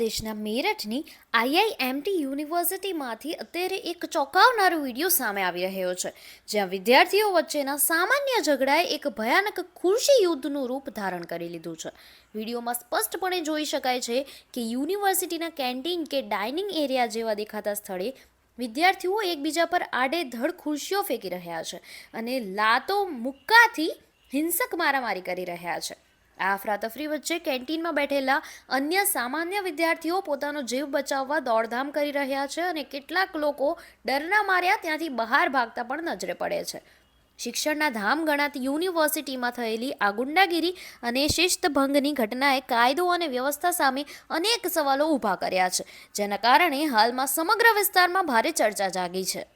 દેશના મેરઠની આઈઆઈએમટી યુનિવર્સિટીમાંથી અત્યારે એક ચોંકાવનારો વીડિયો સામે આવી રહ્યો છે, જ્યાં વિદ્યાર્થીઓ વચ્ચેના સામાન્ય ઝઘડાએ એક ભયાનક ખુરશી યુદ્ધનું રૂપ ધારણ કરી લીધું છે. વિડીયોમાં સ્પષ્ટપણે જોઈ શકાય છે કે યુનિવર્સિટીના કેન્ટીન કે ડાઇનિંગ એરિયા જેવા દેખાતા સ્થળે વિદ્યાર્થીઓ એકબીજા પર આડેધડ ખુરશીઓ ફેંકી રહ્યા છે અને લાતો મુક્કાથી હિંસક મારામારી કરી રહ્યા છે. આ અફરાતફરી વચ્ચે કેન્ટીનમાં બેઠેલા અન્ય સામાન્ય વિદ્યાર્થીઓ પોતાનો જીવ બચાવવા દોડધામ કરી રહ્યા છે અને કેટલાક લોકો ડરના માર્યા ત્યાંથી બહાર ભાગતા પણ નજરે પડે છે. શિક્ષણના ધામ ગણાતી યુનિવર્સિટીમાં થયેલી આ ગુંડાગીરી અને શિસ્તભંગની ઘટનાએ કાયદો અને વ્યવસ્થા સામે અનેક સવાલો ઊભા કર્યા છે, જેના કારણે હાલમાં સમગ્ર વિસ્તારમાં ભારે ચર્ચા જાગી છે.